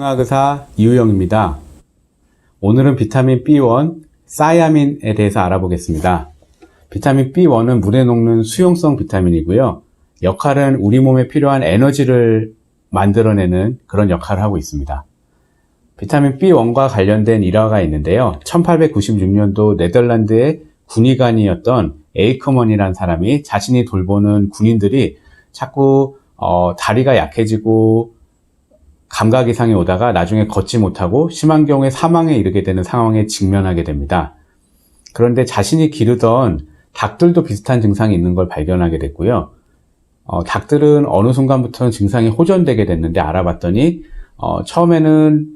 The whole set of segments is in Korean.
의사 이우영입니다. 오늘은 비타민 B1, 사이아민에 대해서 알아보겠습니다. 비타민 B1은 물에 녹는 수용성 비타민이고요. 역할은 우리 몸에 필요한 에너지를 만들어내는 그런 역할을 하고 있습니다. 비타민 B1과 관련된 일화가 있는데요. 1896년도 네덜란드의 군의관이었던 에이크먼이라는 사람이 자신이 돌보는 군인들이 자꾸 어, 다리가 약해지고 감각 이상이 오다가 나중에 걷지 못하고 심한 경우에 사망에 이르게 되는 상황에 직면하게 됩니다. 그런데 자신이 기르던 닭들도 비슷한 증상이 있는 걸 발견하게 됐고요. 어, 닭들은 어느 순간부터는 증상이 호전되게 됐는데 알아봤더니 어, 처음에는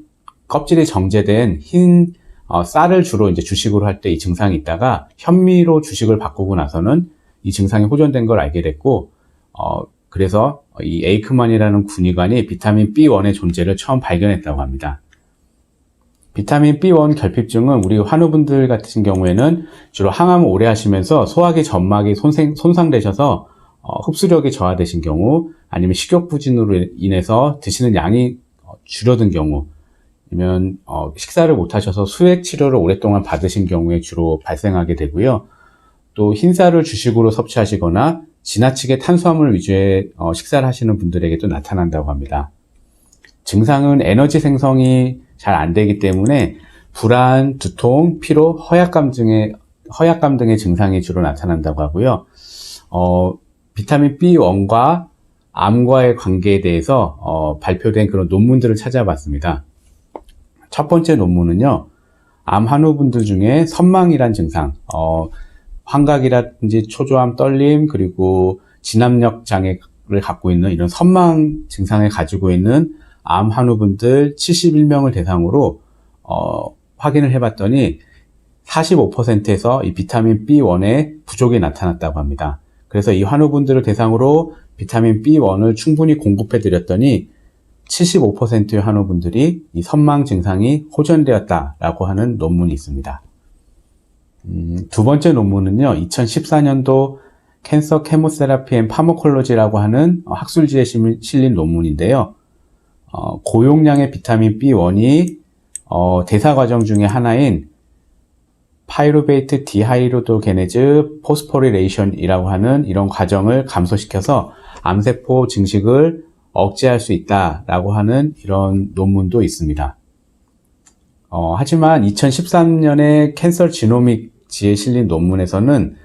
껍질이 정제된 흰 어, 쌀을 주로 이제 주식으로 할 때 이 증상이 있다가 현미로 주식을 바꾸고 나서는 이 증상이 호전된 걸 알게 됐고 어, 그래서 이 에이크만이라는 군의관이 비타민 B1의 존재를 처음 발견했다고 합니다. 비타민 B1 결핍증은 우리 환우분들 같은 경우에는 주로 항암을 오래 하시면서 소화기 점막이 손생, 손상되셔서 어, 흡수력이 저하되신 경우 아니면 식욕 부진으로 인해서 드시는 양이 어, 줄어든 경우 아니면 어, 식사를 못 하셔서 수액 치료를 오랫동안 받으신 경우에 주로 발생하게 되고요. 또 흰쌀을 주식으로 섭취하시거나 지나치게 탄수화물 위주의 어, 식사를 하시는 분들에게도 나타난다고 합니다. 증상은 에너지 생성이 잘 안 되기 때문에 불안, 두통, 피로, 허약감 등의 허약감 등의 증상이 주로 나타난다고 하고요. 어, 비타민 B1과 암과의 관계에 대해서 어, 발표된 그런 논문들을 찾아봤습니다. 첫 번째 논문은요, 암 환우분들 중에 선망이란 증상, 어, 환각이라든지 초조함, 떨림, 그리고 진압력 장애를 갖고 있는 이런 선망 증상을 가지고 있는 암 환우분들 71명을 대상으로 어, 확인을 해봤더니 45%에서 이 비타민 B1의 부족이 나타났다고 합니다. 그래서 이 환우분들을 대상으로 비타민 B1을 충분히 공급해 드렸더니 75%의 환우분들이 이 선망 증상이 호전되었다라고 하는 논문이 있습니다. 음, 두 번째 논문은요, 2014년도 캔서 케모세라피 앤 파모콜로지라고 하는 학술지에 실린 논문인데요. 어, 고용량의 비타민 B1이 어, 대사 과정 중에 하나인 파이루베이트 디하이로도게네즈 포스포리레이션이라고 하는 이런 과정을 감소시켜서 암세포 증식을 억제할 수 있다라고 하는 이런 논문도 있습니다. 어, 하지만 2013년에 캔서 지노믹 지에 실린 논문에서는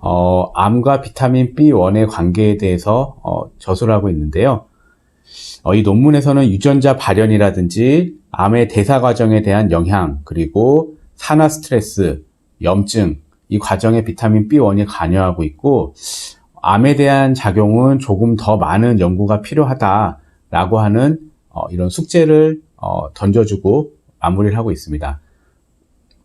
어, 암과 비타민 B1의 관계에 대해서 어, 저술을 하고 있는데요. 어, 이 논문에서는 유전자 발현이라든지 암의 대사 과정에 대한 영향, 그리고 산화 스트레스, 염증, 이 과정에 비타민 B1이 관여하고 있고, 암에 대한 작용은 조금 더 많은 연구가 필요하다라고 하는 어, 이런 숙제를 어, 던져주고 마무리를 하고 있습니다.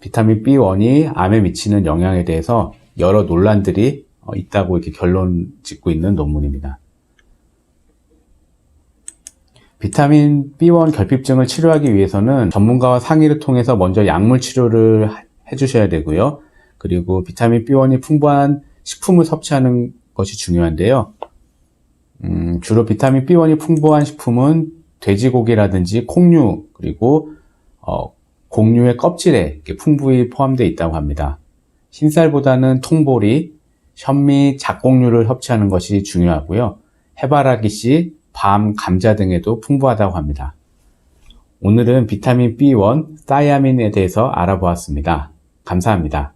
비타민 B1이 암에 미치는 영향에 대해서 여러 논란들이 어, 있다고 이렇게 결론 짓고 있는 논문입니다. 비타민 B1 결핍증을 치료하기 위해서는 전문가와 상의를 통해서 먼저 약물 치료를 해주셔야 되고요. 그리고 비타민 B1이 풍부한 식품을 섭취하는 것이 중요한데요. 음, 주로 비타민 B1이 풍부한 식품은 돼지고기라든지 콩류 그리고 어, 곡류의 껍질에 풍부히 포함되어 있다고 합니다. 흰쌀보다는 통보리, 현미, 작곡류를 섭취하는 것이 중요하고요. 해바라기 씨, 밤, 감자 등에도 풍부하다고 합니다. 오늘은 비타민 B1, 사이아민에 대해서 알아보았습니다. 감사합니다.